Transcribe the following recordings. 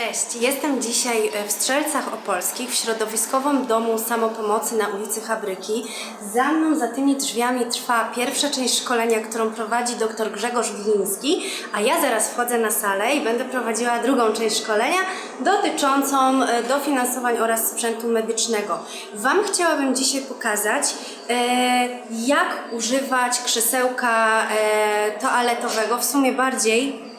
Cześć, jestem dzisiaj e, w Strzelcach Opolskich w środowiskowym domu samopomocy na ulicy Fabryki. Za mną, za tymi drzwiami trwa pierwsza część szkolenia, którą prowadzi dr Grzegorz Gliński, a ja zaraz wchodzę na salę i będę prowadziła drugą część szkolenia dotyczącą e, dofinansowań oraz sprzętu medycznego. Wam chciałabym dzisiaj pokazać, e, jak używać krzesełka toaletowego, w sumie bardziej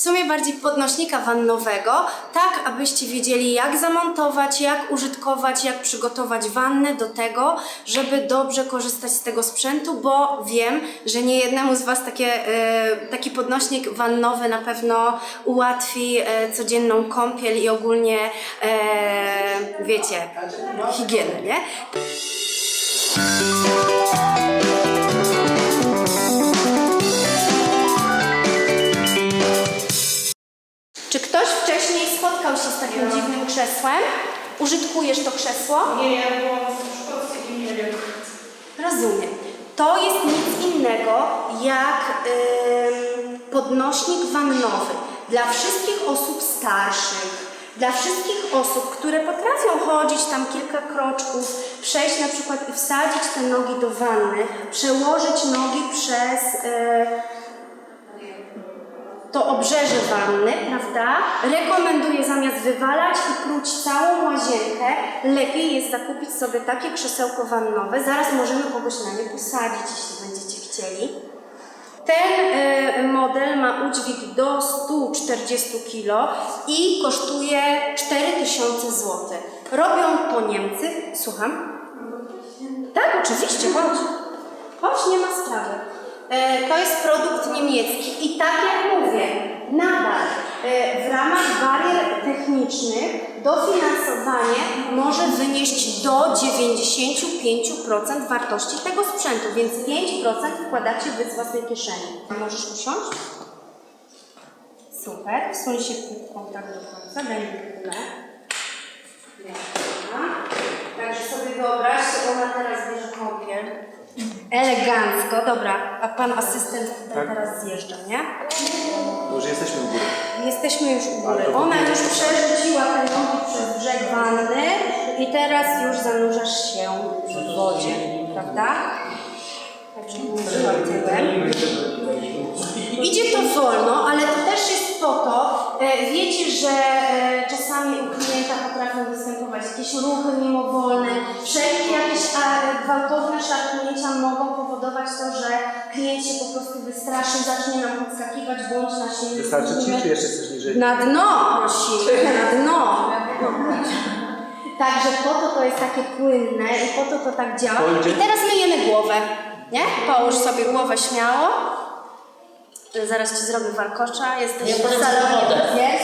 sumie bardziej podnośnika wannowego, tak abyście wiedzieli jak zamontować, jak użytkować, jak przygotować wannę do tego, żeby dobrze korzystać z tego sprzętu, bo wiem, że nie jednemu z Was takie, e, taki podnośnik wannowy na pewno ułatwi e, codzienną kąpiel i ogólnie, e, wiecie, higienę, nie? Krzesłem? Użytkujesz to krzesło? Nie, ja byłam w Szkocji i nie wiem. Rozumiem. To jest nic innego jak ym, podnośnik wannowy dla wszystkich osób starszych, dla wszystkich osób, które potrafią chodzić tam kilka kroczków, przejść na przykład i wsadzić te nogi do wanny, przełożyć nogi przez y, to obrzeże wanny, prawda? Rekomenduję zamiast wywalać i pruć całą łazienkę, lepiej jest zakupić sobie takie krzesełko wannowe. Zaraz możemy kogoś na nie posadzić, jeśli będziecie chcieli. Ten y, model ma udźwig do 140 kg i kosztuje 4000 zł. Robią to Niemcy. Słucham? Tak, oczywiście, chodź. Chodź, nie ma sprawy. E, To jest produkt niemiecki i tak jak mówię, nadal e, w ramach barier technicznych dofinansowanie może wynieść do 95% wartości tego sprzętu, więc 5% wkładacie wy z własnej kieszeni. Możesz usiąść? Super, wsuń się w kontakt do końca, daj mi chwilę. Także sobie wyobraźcie, ona teraz bierze kąpiel. Elegancko, dobra. A pan asystent tutaj teraz zjeżdża, nie? Już jesteśmy u góry. Jesteśmy już u góry. Ona już przerzuciła te nogi przez brzeg wanny i teraz już zanurzasz się w wodzie, prawda? Także tyłem. Idzie to wolno, ale to też jest po to, e, wiecie, że e, czasami u klienta potrafią występować jakieś ruchy mimowolne, jakieś a, gwałtowne szarpnięcia mogą powodować to, że klient się po prostu wystraszy, zacznie nam podskakiwać bądź na siebie. Wystarczy ci, czy jeszcze chcesz niżej? Na dno prosimy, na dno. Także po to to jest takie płynne i po to to tak działa. I teraz myjemy głowę, nie? Połóż sobie głowę śmiało. Zaraz Ci zrobię warkocza, jesteś w salonie. Nie?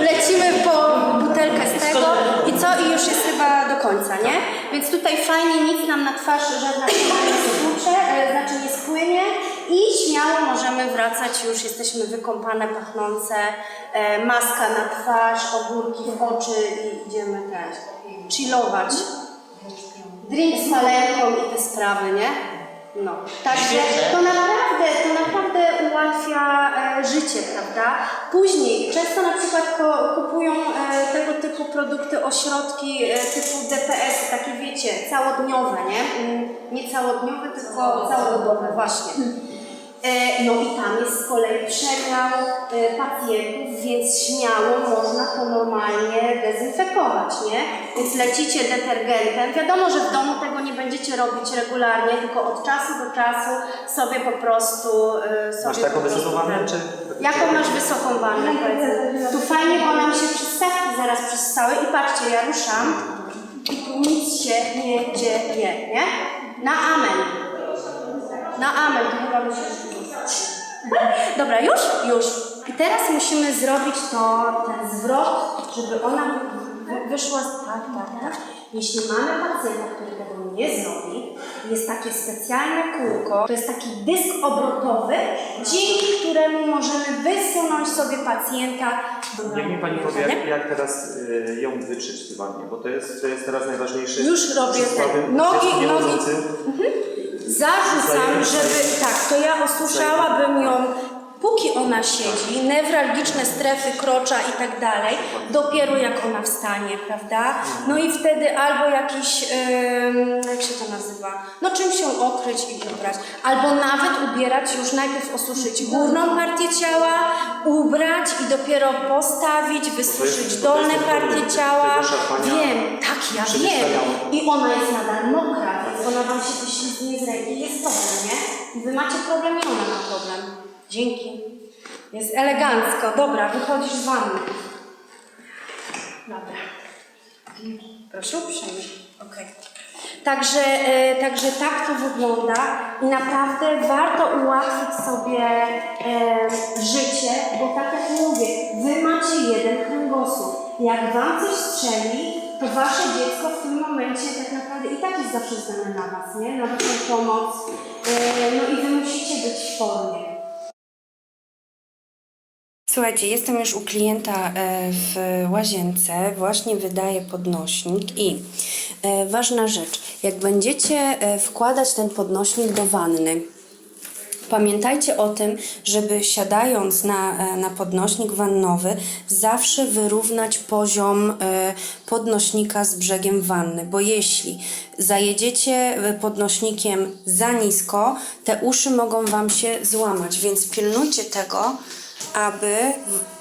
Lecimy po butelkę z tego i co? I już jest chyba do końca, nie? Więc tutaj fajnie, nic nam na twarz żadna nie stłucze, e, znaczy nie spłynie i śmiało możemy wracać, już jesteśmy wykąpane, pachnące, e, maska na twarz, ogórki w oczy i idziemy też chillować. Drink z palenką i te sprawy, nie? No, także to naprawdę, to naprawdę ułatwia e, życie, prawda? Później często na przykład ko, kupują e, tego typu produkty, ośrodki e, typu DPS, takie wiecie, całodniowe, nie? Mm, Nie całodniowe, tylko całodobowe, właśnie. E, No i tam jest z kolei przemiał e, pacjentów, więc śmiało można to normalnie dezynfekować, nie? Więc lecicie detergentem. Wiadomo, że w domu tego nie będziecie robić regularnie, tylko od czasu do czasu sobie po prostu e, sobie Masz taką wysoką wannę, czy- Jaką masz wysoką wannę, powiedzmy? Tu fajnie, bo nam się przystawki zaraz przystały i patrzcie, ja ruszam i tu nic się nie dzieje, nie? Na amen. Na amen, to chyba musi Dobra, już? Już. I teraz musimy zrobić to, ten zwrot, żeby ona wy- wyszła z... Tak, tak, tak. Jeśli mamy pacjenta, który tego nie zrobi, jest takie specjalne kółko, to jest taki dysk obrotowy, dzięki któremu możemy wysunąć sobie pacjenta do Niech mi Pani powie, jak, jak teraz y, ją wytrzeć w wannie, bo to jest, to jest teraz najważniejsze. Już robię Przy tak. słabym Nogi, dziecku nogi. nierodzącym. Zarzucam, żeby tak, to ja osuszałabym ją póki ona siedzi, newralgiczne strefy krocza i tak dalej, dopiero jak ona wstanie, prawda? No i wtedy albo jakiś, em, jak się to nazywa, no czymś ją okryć i ubrać, albo nawet ubierać, już najpierw osuszyć górną partię ciała, ubrać i dopiero postawić, wysuszyć dolne partie ciała. Wiem, tak, ja wiem. I ona jest nadal mokra, więc ona wam się wyślizgnie z ręki, jest problem, nie? Wy macie problem i ona ma problem. Dzięki. Jest elegancko. Dobra, wychodzisz z wanny. Dobra. Proszę uprzejmie. Okej. Także, e, także tak to wygląda i naprawdę warto ułatwić sobie e, życie, bo tak jak mówię, wy macie jeden kręgosłup. Jak wam coś strzeli, to wasze dziecko w tym momencie tak naprawdę i tak jest zawsze zdane na was, nie? Na waszą pomoc. E, no i wy musicie być w formie. Słuchajcie, jestem już u klienta e, w łazience, właśnie wydaję podnośnik i e, ważna rzecz, jak będziecie wkładać ten podnośnik do wanny, Pamiętajcie o tym, żeby siadając na, e, na podnośnik wannowy, zawsze wyrównać poziom e, podnośnika z brzegiem wanny, bo jeśli zajedziecie e, podnośnikiem za nisko, te uszy mogą Wam się złamać, więc pilnujcie tego, aby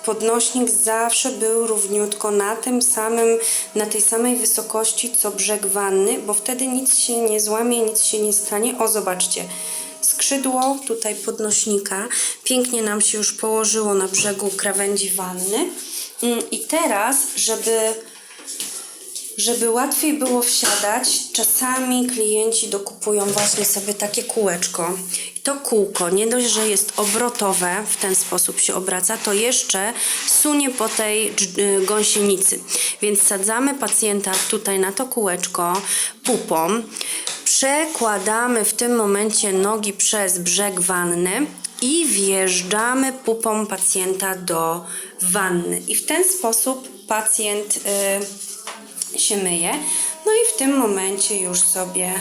podnośnik zawsze był równiutko na tym samym, na tej samej wysokości co brzeg wanny, bo wtedy nic się nie złamie, nic się nie stanie. O, zobaczcie, skrzydło tutaj podnośnika pięknie nam się już położyło na brzegu krawędzi wanny. Mm, I teraz, żeby żeby łatwiej było wsiadać, czasami klienci dokupują właśnie sobie takie kółeczko. I to kółko, nie dość, że jest obrotowe, w ten sposób się obraca, to jeszcze sunie po tej y, gąsienicy. Więc sadzamy pacjenta tutaj na to kółeczko pupą, przekładamy w tym momencie nogi przez brzeg wanny i wjeżdżamy pupą pacjenta do wanny. I w ten sposób pacjent... Y, się myje. No i w tym momencie już sobie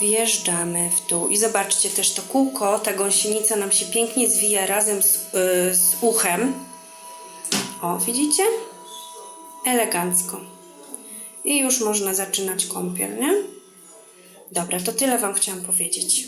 wjeżdżamy w dół. I zobaczcie też to kółko, ta gąsienica nam się pięknie zwija razem z, y, z uchem. O, widzicie? Elegancko. I już można zaczynać kąpiel, nie? Dobra, to tyle Wam chciałam powiedzieć.